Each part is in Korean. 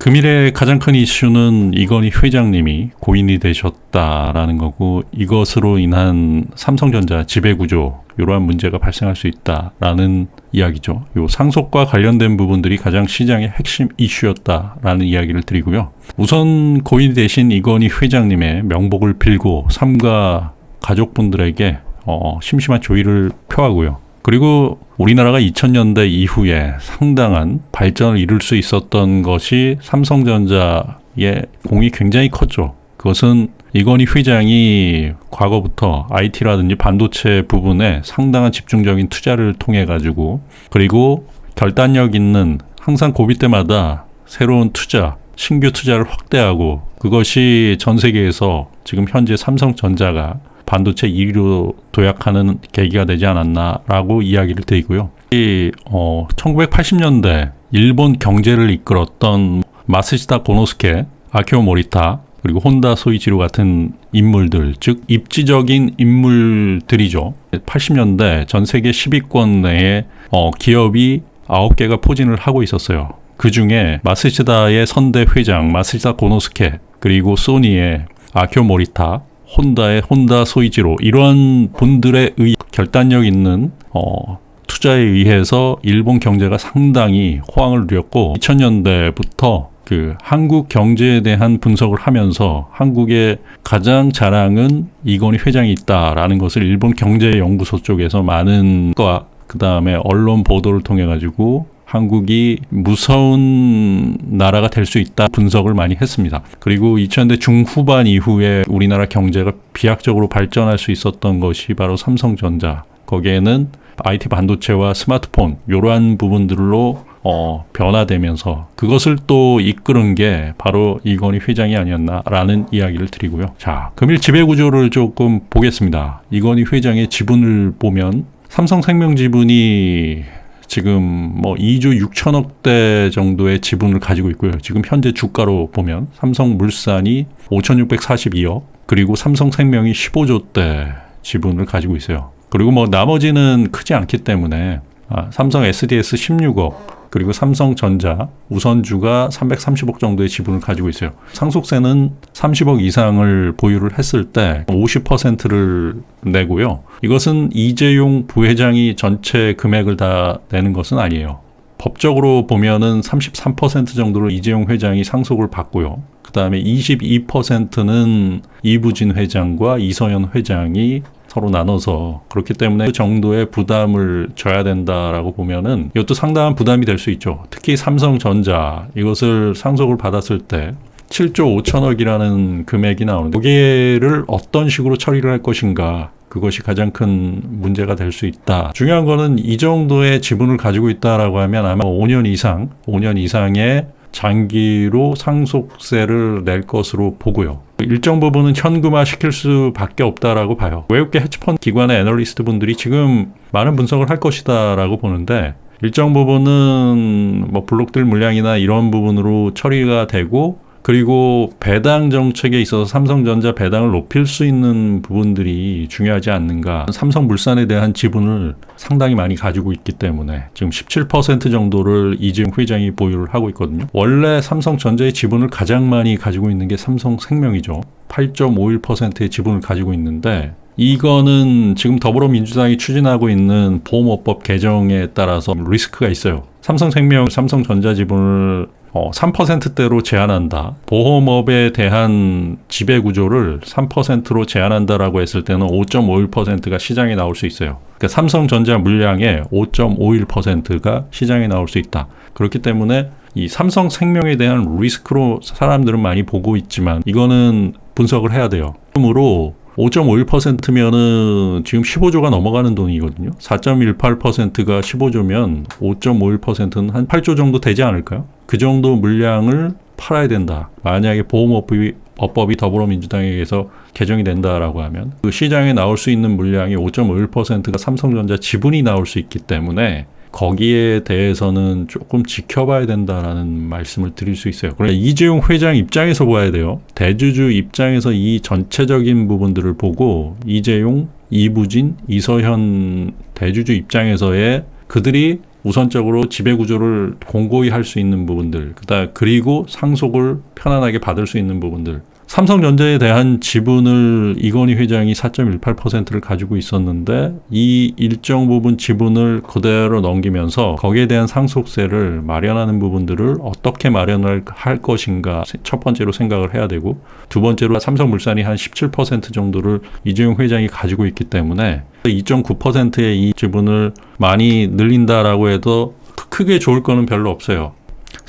금일의 가장 큰 이슈는 이건희 회장님이 고인이 되셨다라는 거고 이것으로 인한 삼성전자 지배구조 이러한 문제가 발생할 수 있다라는 이야기죠. 요 상속과 관련된 부분들이 가장 시장의 핵심 이슈였다라는 이야기를 드리고요. 우선 고인이 되신 이건희 회장님의 명복을 빌고 삼가 가족분들에게 어, 심심한 조의를 표하고요. 그리고 우리나라가 2000년대 이후에 상당한 발전을 이룰 수 있었던 것이 삼성전자의 공이 굉장히 컸죠. 그것은 이건희 회장이 과거부터 IT라든지 반도체 부분에 상당한 집중적인 투자를 통해 가지고 그리고 결단력 있는 항상 고비 때마다 새로운 투자, 신규 투자를 확대하고 그것이 전 세계에서 지금 현재 삼성전자가 반도체 1위로 도약하는 계기가 되지 않았나라고 이야기를 드리고요. 이 어, 1980년대 일본 경제를 이끌었던 마스시다 고노스케, 아키오 모리타 그리고 혼다 소이지로 같은 인물들, 즉 입지적인 인물들이죠. 80년대 전 세계 10위권 내에 어, 기업이 9개가 포진을 하고 있었어요. 그 중에 마스시다의 선대 회장 마스시다 고노스케 그리고 소니의 아키오 모리타 혼다의 혼다 소이지로 이러한 분들의 의 결단력 있는 어, 투자에 의해서 일본 경제가 상당히 호황을 누렸고 2000년대부터 그 한국 경제에 대한 분석을 하면서 한국의 가장 자랑은 이건희 회장이 있다라는 것을 일본 경제연구소 쪽에서 많은 과 그다음에 언론 보도를 통해 가지고 한국이 무서운 나라가 될 수 있다 분석을 많이 했습니다. 그리고 2000대 중후반 이후에 우리나라 경제가 비약적으로 발전할 수 있었던 것이 바로 삼성전자. 거기에는 IT 반도체와 스마트폰 이러한 부분들로 어, 변화되면서 그것을 또 이끄는 게 바로 이건희 회장이 아니었나라는 이야기를 드리고요. 자, 금일 지배 구조를 조금 보겠습니다. 이건희 회장의 지분을 보면 삼성생명 지분이 지금 뭐 2조 6천억 대 정도의 지분을 가지고 있고요. 지금 현재 주가로 보면 삼성물산이 5,642억, 그리고 삼성생명이 15조 대 지분을 가지고 있어요. 그리고 뭐 나머지는 크지 않기 때문에 아, 삼성 SDS 16억, 그리고 삼성전자 우선주가 330억 정도의 지분을 가지고 있어요. 상속세는 30억 이상을 보유를 했을 때 50%를 내고요. 이것은 이재용 부회장이 전체 금액을 다 내는 것은 아니에요. 법적으로 보면은 33% 정도를 이재용 회장이 상속을 받고요. 그 다음에 22%는 이부진 회장과 이서연 회장이 서로 나눠서 그렇기 때문에 그 정도의 부담을 져야 된다라고 보면은 이것도 상당한 부담이 될 수 있죠. 특히 삼성전자 이것을 상속을 받았을 때 7조 5천억이라는 금액이 나오는데 여기를 어떤 식으로 처리를 할 것인가 그것이 가장 큰 문제가 될 수 있다. 중요한 거는 이 정도의 지분을 가지고 있다라고 하면 아마 5년 이상, 5년 이상의 장기로 상속세를 낼 것으로 보고요. 일정 부분은 현금화 시킬 수밖에 없다라고 봐요. 외국계 헤지펀드 기관의 애널리스트 분들이 지금 많은 분석을 할 것이다라고 보는데 일정 부분은 뭐 블록들 물량이나 이런 부분으로 처리가 되고 그리고 배당 정책에 있어서 삼성전자 배당을 높일 수 있는 부분들이 중요하지 않는가. 삼성물산에 대한 지분을 상당히 많이 가지고 있기 때문에 지금 17% 정도를 이재용 회장이 보유를 하고 있거든요. 원래 삼성전자의 지분을 가장 많이 가지고 있는 게 삼성생명이죠. 8.51%의 지분을 가지고 있는데 이거는 지금 더불어민주당이 추진하고 있는 보험업법 개정에 따라서 리스크가 있어요. 삼성생명, 삼성전자 지분을 어, 3%대로 제한한다. 보험업에 대한 지배 구조를 3%로 제한한다라고 했을 때는 5.51%가 시장에 나올 수 있어요. 그러니까 삼성전자 물량의 5.51%가 시장에 나올 수 있다. 그렇기 때문에 이 삼성생명에 대한 리스크로 사람들은 많이 보고 있지만 이거는 분석을 해야 돼요. 그러므로 5.51%면은 지금 15조가 넘어가는 돈이거든요. 4.18%가 15조면 5.51%는 한 8조 정도 되지 않을까요? 그 정도 물량을 팔아야 된다. 만약에 보험업법이 법법이 더불어민주당에게서 개정이 된다라고 하면 그 시장에 나올 수 있는 물량이 5.51%가 삼성전자 지분이 나올 수 있기 때문에 거기에 대해서는 조금 지켜봐야 된다라는 말씀을 드릴 수 있어요. 그러니까 이재용 회장 입장에서 봐야 돼요. 대주주 입장에서 이 전체적인 부분들을 보고 이재용, 이부진, 이서현 대주주 입장에서의 그들이 우선적으로 지배 구조를 공고히 할 수 있는 부분들, 그다 그리고 상속을 편안하게 받을 수 있는 부분들. 삼성전자에 대한 지분을 이건희 회장이 4.18%를 가지고 있었는데 이 일정 부분 지분을 그대로 넘기면서 거기에 대한 상속세를 마련하는 부분들을 어떻게 마련을 할 것인가 첫 번째로 생각을 해야 되고 두 번째로 삼성물산이 한 17% 정도를 이재용 회장이 가지고 있기 때문에 2.9%의 이 지분을 많이 늘린다라고 해도 크게 좋을 거는 별로 없어요.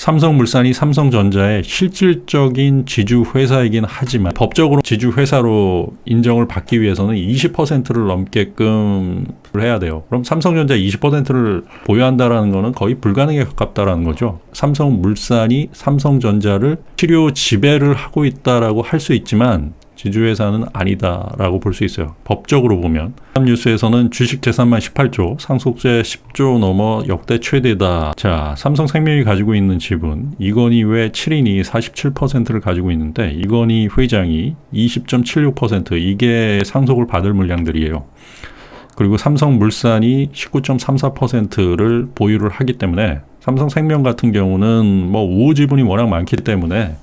삼성물산이 삼성전자의 실질적인 지주 회사이긴 하지만 법적으로 지주 회사로 인정을 받기 위해서는 20%를 넘게끔 해야 돼요. 그럼 삼성전자 20%를 보유한다라는 거는 거의 불가능에 가깝다라는 거죠. 삼성물산이 삼성전자를 치료 지배를 하고 있다라고 할 수 있지만 지주회사는 아니다라고 볼 수 있어요. 법적으로 보면. 뉴스에서는 주식 재산만 18조, 상속세 10조 넘어 역대 최대다. 자, 삼성생명이 가지고 있는 지분, 이건희 외 7인이 47%를 가지고 있는데, 이건희 회장이 20.76%, 이게 상속을 받을 물량들이에요. 그리고 삼성물산이 19.34%를 보유를 하기 때문에, 삼성생명 같은 경우는 뭐 우호 지분이 워낙 많기 때문에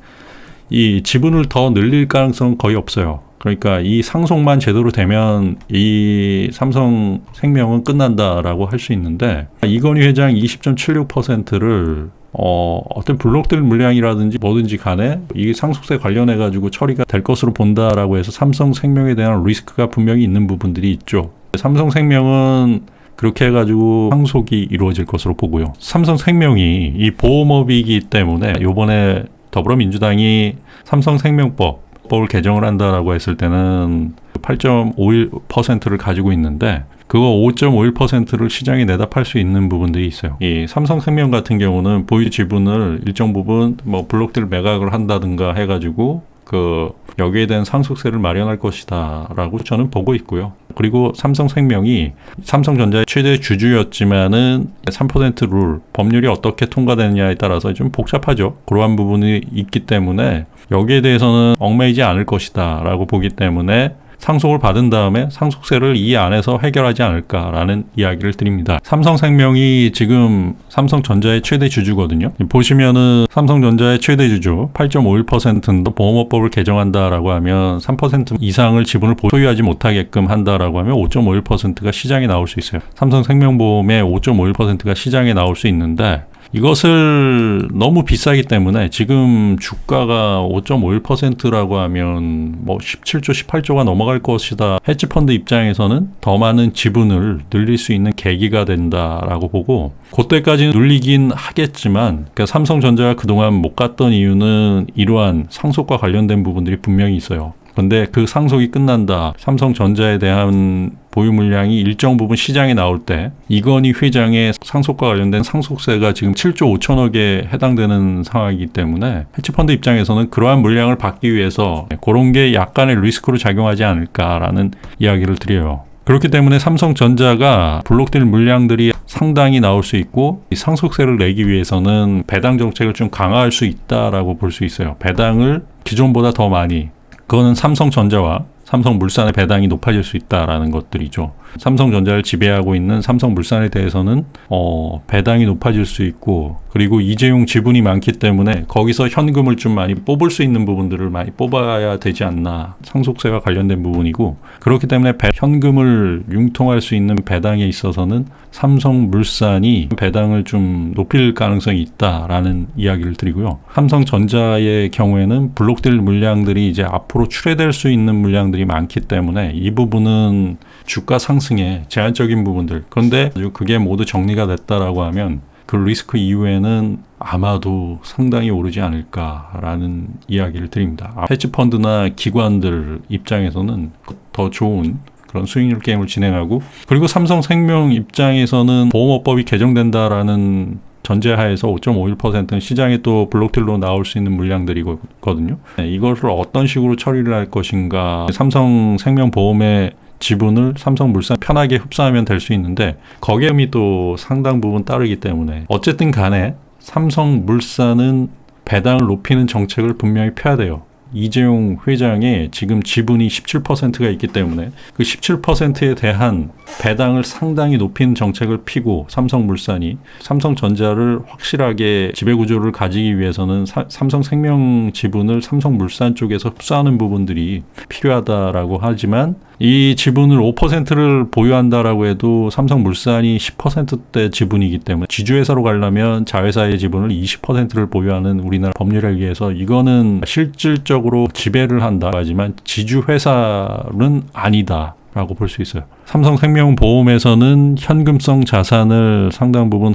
이 지분을 더 늘릴 가능성은 거의 없어요. 그러니까 이 상속만 제대로 되면 이 삼성 생명은 끝난다라고 할 수 있는데 이건희 회장 20.76%를 어, 어떤 블록들 물량이라든지 뭐든지 간에 이 상속세 관련해 가지고 처리가 될 것으로 본다라고 해서 삼성 생명에 대한 리스크가 분명히 있는 부분들이 있죠. 삼성 생명은 그렇게 해가지고 상속이 이루어질 것으로 보고요. 삼성생명이 이 보험업이기 때문에 요번에 더불어민주당이 삼성생명법을 개정을 한다라고 했을 때는 8.51%를 가지고 있는데 그거 5.51%를 시장에 내다 팔 수 있는 부분들이 있어요. 이 삼성생명 같은 경우는 보유 지분을 일정 부분 뭐 블록들 매각을 한다든가 해가지고 그 여기에 대한 상속세를 마련할 것이다라고 저는 보고 있고요. 그리고 삼성생명이 삼성전자의 최대 주주였지만은 3%룰 법률이 어떻게 통과되느냐에 따라서 좀 복잡하죠. 그러한 부분이 있기 때문에 여기에 대해서는 얽매이지 않을 것이다라고 보기 때문에 상속을 받은 다음에 상속세를 이 안에서 해결하지 않을까라는 이야기를 드립니다. 삼성생명이 지금 삼성전자의 최대 주주거든요. 보시면은 삼성전자의 최대 주주 8.51%는 보험업법을 개정한다라고 하면 3% 이상을 지분을 소유하지 못하게끔 한다라고 하면 5.51%가 시장에 나올 수 있어요. 삼성생명보험의 5.51%가 시장에 나올 수 있는데 이것을 너무 비싸기 때문에 지금 주가가 5.51%라고 하면 뭐 17조, 18조가 넘어갈 것이다. 헤지펀드 입장에서는 더 많은 지분을 늘릴 수 있는 계기가 된다라고 보고 그때까지는 눌리긴 하겠지만 그러니까 삼성전자가 그동안 못 갔던 이유는 이러한 상속과 관련된 부분들이 분명히 있어요. 근데 그 상속이 끝난다. 삼성전자에 대한 보유 물량이 일정 부분 시장에 나올 때 이건희 회장의 상속과 관련된 상속세가 지금 7조 5천억에 해당되는 상황이기 때문에 해치펀드 입장에서는 그러한 물량을 받기 위해서 그런 게 약간의 리스크로 작용하지 않을까라는 이야기를 드려요. 그렇기 때문에 삼성전자가 블록될 물량들이 상당히 나올 수 있고 이 상속세를 내기 위해서는 배당 정책을 좀 강화할 수 있다라고 볼 수 있어요. 배당을 기존보다 더 많이 그거는 삼성전자와 삼성물산의 배당이 높아질 수 있다라는 것들이죠. 삼성전자를 지배하고 있는 삼성물산에 대해서는 어, 배당이 높아질 수 있고 그리고 이재용 지분이 많기 때문에 거기서 현금을 좀 많이 뽑을 수 있는 부분들을 많이 뽑아야 되지 않나 상속세와 관련된 부분이고 그렇기 때문에 배, 현금을 융통할 수 있는 배당에 있어서는 삼성물산이 배당을 좀 높일 가능성이 있다라는 이야기를 드리고요. 삼성전자의 경우에는 블록될 물량들이 이제 앞으로 출회될 수 있는 물량들이 많기 때문에 이 부분은 주가 상승에 제한적인 부분들. 그런데 그게 모두 정리가 됐다라고 하면 그 리스크 이후에는 아마도 상당히 오르지 않을까라는 이야기를 드립니다. 헤지펀드나 기관들 입장에서는 더 좋은 그런 수익률 게임을 진행하고 그리고 삼성생명 입장에서는 보험업법이 개정된다라는 전제하에서 5.51%는 시장에 또 블록딜로 나올 수 있는 물량들이거든요. 네, 이것을 어떤 식으로 처리를 할 것인가. 삼성생명보험의 지분을 삼성물산 편하게 흡수하면 될 수 있는데 거기에 또 상당 부분 따르기 때문에 어쨌든 간에 삼성물산은 배당을 높이는 정책을 분명히 펴야 돼요. 이재용 회장의 지금 지분이 17%가 있기 때문에 그 17%에 대한 배당을 상당히 높인 정책을 피고 삼성물산이 삼성전자를 확실하게 지배구조를 가지기 위해서는 사- 삼성생명 지분을 삼성물산 쪽에서 흡수하는 부분들이 필요하다라고 하지만 이 지분을 5%를 보유한다라고 해도 삼성물산이 10%대 지분이기 때문에 지주회사로 가려면 자회사의 지분을 20%를 보유하는 우리나라 법률에 의해서 이거는 실질적 으로 지배를 한다 하지만 지주회사는 아니다. 라고 볼 수 있어요. 삼성생명보험에서는 현금성 자산을 상당 부분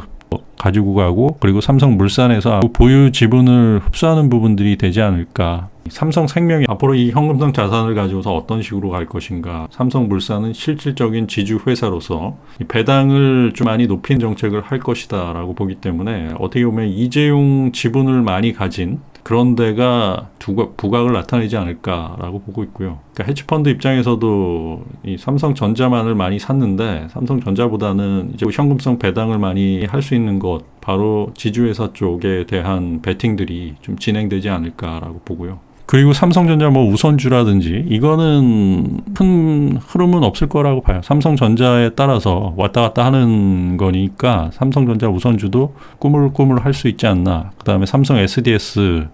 가지고 가고 그리고 삼성물산에서 보유 지분을 흡수하는 부분들이 되지 않을까. 삼성생명이 앞으로 이 현금성 자산을 가지고서 어떤 식으로 갈 것인가. 삼성물산은 실질적인 지주 회사로서 이 배당을 좀 많이 높인 정책을 할 것이다라고 보기 때문에 어떻게 보면 이재용 지분을 많이 가진 그런 데가 부각을 나타내지 않을까라고 보고 있고요. 그러니까 헤지펀드 입장에서도 이 삼성전자만을 많이 샀는데 삼성전자보다는 이제 현금성 배당을 많이 할 수 있는 것 바로 지주회사 쪽에 대한 베팅들이 좀 진행되지 않을까라고 보고요. 그리고 삼성전자 뭐 우선주라든지 이거는 큰 흐름은 없을 거라고 봐요. 삼성전자에 따라서 왔다 갔다 하는 거니까 삼성전자 우선주도 꾸물꾸물 할 수 있지 않나. 그다음에 삼성 SDS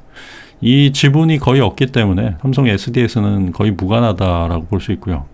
이 지분이 거의 없기 때문에 삼성 SDS는 거의 무관하다라고 볼 수 있고요.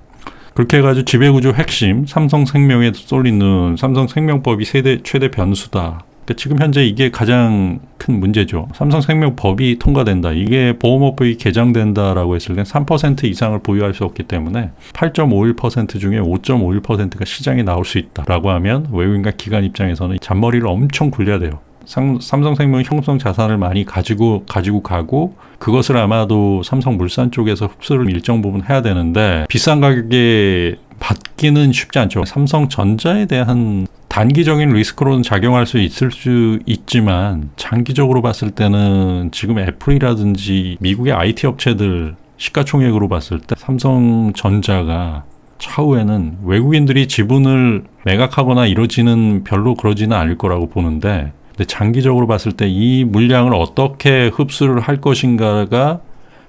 그렇게 해가지고 지배구조 핵심 삼성생명에 쏠리는 삼성생명법이 세대 최대 변수다. 그러니까 지금 현재 이게 가장 큰 문제죠. 삼성생명 법이 통과된다. 이게 보험업법이 개정된다라고 했을 때 3% 이상을 보유할 수 없기 때문에 8.51% 중에 5.51%가 시장에 나올 수 있다라고 하면 외국인과 기관 입장에서는 잔머리를 엄청 굴려야 돼요. 상, 삼성생명 형성 자산을 많이 가지고 가지고 가고 그것을 아마도 삼성물산 쪽에서 흡수를 일정 부분 해야 되는데 비싼 가격에 받기는 쉽지 않죠. 삼성전자에 대한 단기적인 리스크로는 작용할 수 있을 수 있지만 장기적으로 봤을 때는 지금 애플이라든지 미국의 IT 업체들 시가총액으로 봤을 때 삼성전자가 차후에는 외국인들이 지분을 매각하거나 이러지는 별로 그러지는 않을 거라고 보는데 근데 장기적으로 봤을 때 이 물량을 어떻게 흡수를 할 것인가가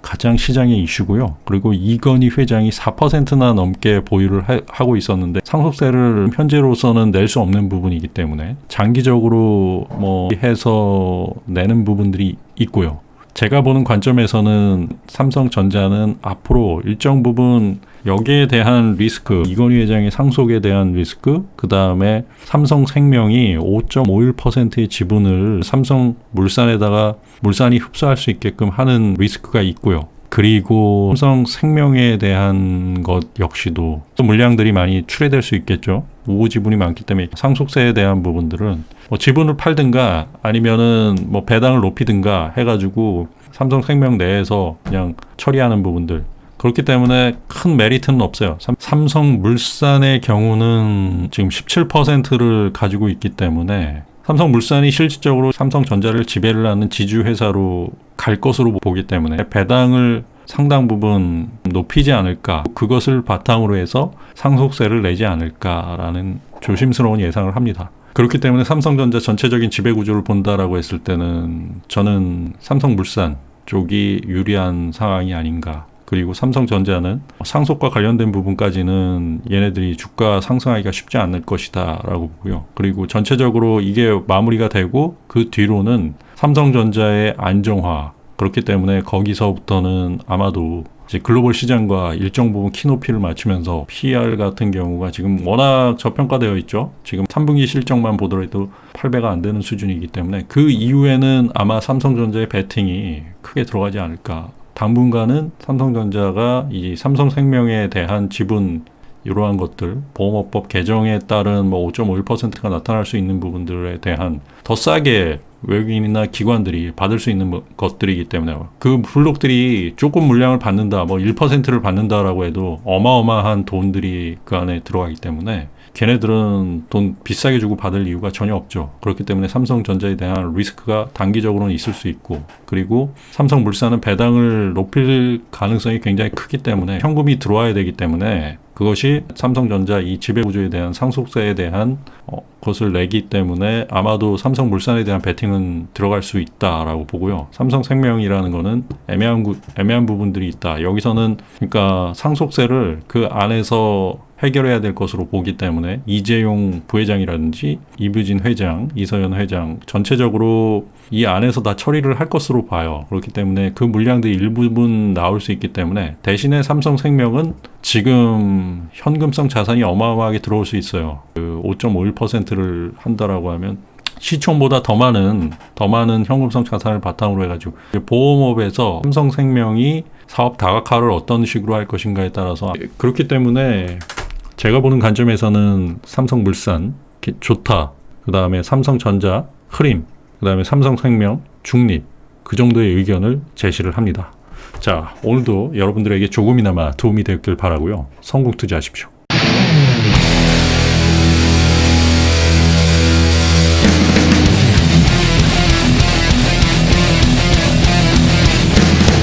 가장 시장의 이슈고요. 그리고 이건희 회장이 4%나 넘게 보유를 하, 고 있었는데 상속세를 현재로서는 낼 수 없는 부분이기 때문에 장기적으로 뭐 해서 내는 부분들이 있고요. 제가 보는 관점에서는 삼성전자는 앞으로 일정 부분 여기에 대한 리스크, 이건희 회장의 상속에 대한 리스크, 그 다음에 삼성생명이 5.51%의 지분을 삼성물산에다가 물산이 흡수할 수 있게끔 하는 리스크가 있고요. 그리고 삼성 생명에 대한 것 역시도 또 물량들이 많이 출회될 수 있겠죠. 우호 지분이 많기 때문에 상속세에 대한 부분들은 뭐 지분을 팔든가 아니면은 뭐 배당을 높이든가 해가지고 삼성 생명 내에서 그냥 처리하는 부분들 그렇기 때문에 큰 메리트는 없어요. 삼- 삼성 물산의 경우는 지금 17%를 가지고 있기 때문에 삼성 물산이 실질적으로 삼성전자를 지배를 하는 지주회사로 갈 것으로 보기 때문에 배당을 상당 부분 높이지 않을까. 그것을 바탕으로 해서 상속세를 내지 않을까라는 조심스러운 예상을 합니다. 그렇기 때문에 삼성전자 전체적인 지배 구조를 본다라고 했을 때는 저는 삼성물산 쪽이 유리한 상황이 아닌가. 그리고 삼성전자는 상속과 관련된 부분까지는 얘네들이 주가 상승하기가 쉽지 않을 것이다라고 보고요. 그리고 전체적으로 이게 마무리가 되고 그 뒤로는 삼성전자의 안정화 그렇기 때문에 거기서부터는 아마도 이제 글로벌 시장과 일정 부분 키높이를 맞추면서 PR 같은 경우가 지금 워낙 저평가되어 있죠. 지금 3분기 실적만 보더라도 8배가 안 되는 수준이기 때문에 그 이후에는 아마 삼성전자의 배팅이 크게 들어가지 않을까. 당분간은 삼성전자가 이 삼성생명에 대한 지분 이러한 것들 보험업법 개정에 따른 뭐 5.51%가 나타날 수 있는 부분들에 대한 더 싸게 외국인이나 기관들이 받을 수 있는 뭐- 것들이기 때문에 그 블록들이 조금 물량을 받는다 뭐 1%를 받는다라고 해도 어마어마한 돈들이 그 안에 들어가기 때문에 걔네들은 돈 비싸게 주고 받을 이유가 전혀 없죠. 그렇기 때문에 삼성전자에 대한 리스크가 단기적으로는 있을 수 있고 그리고 삼성물산은 배당을 높일 가능성이 굉장히 크기 때문에 현금이 들어와야 되기 때문에 그것이 삼성전자 이 지배구조에 대한 상속세에 대한 어, 것을 내기 때문에 아마도 삼성물산에 대한 베팅은 들어갈 수 있다라고 보고요. 삼성생명이라는 거는 애매한 구, 애매한 부분들이 있다. 여기서는 그러니까 상속세를 그 안에서 해결해야 될 것으로 보기 때문에 이재용 부회장이라든지 이부진 회장, 이서연 회장 전체적으로 이 안에서 다 처리를 할 것으로 봐요. 그렇기 때문에 그 물량들이 일부분 나올 수 있기 때문에 대신에 삼성생명은 지금 현금성 자산이 어마어마하게 들어올 수 있어요. 그 5.51%를 한다라고 하면 시총보다 더 많은 더 많은 현금성 자산을 바탕으로 해가지고 보험업에서 삼성생명이 사업 다각화를 어떤 식으로 할 것인가에 따라서 그렇기 때문에 제가 보는 관점에서는 삼성물산 기- 좋다. 그 다음에 삼성전자 흐림. 그 다음에 삼성생명 중립. 그 정도의 의견을 제시를 합니다. 자 오늘도 여러분들에게 조금이나마 도움이 되길 바라고요. 성공 투자하십시오.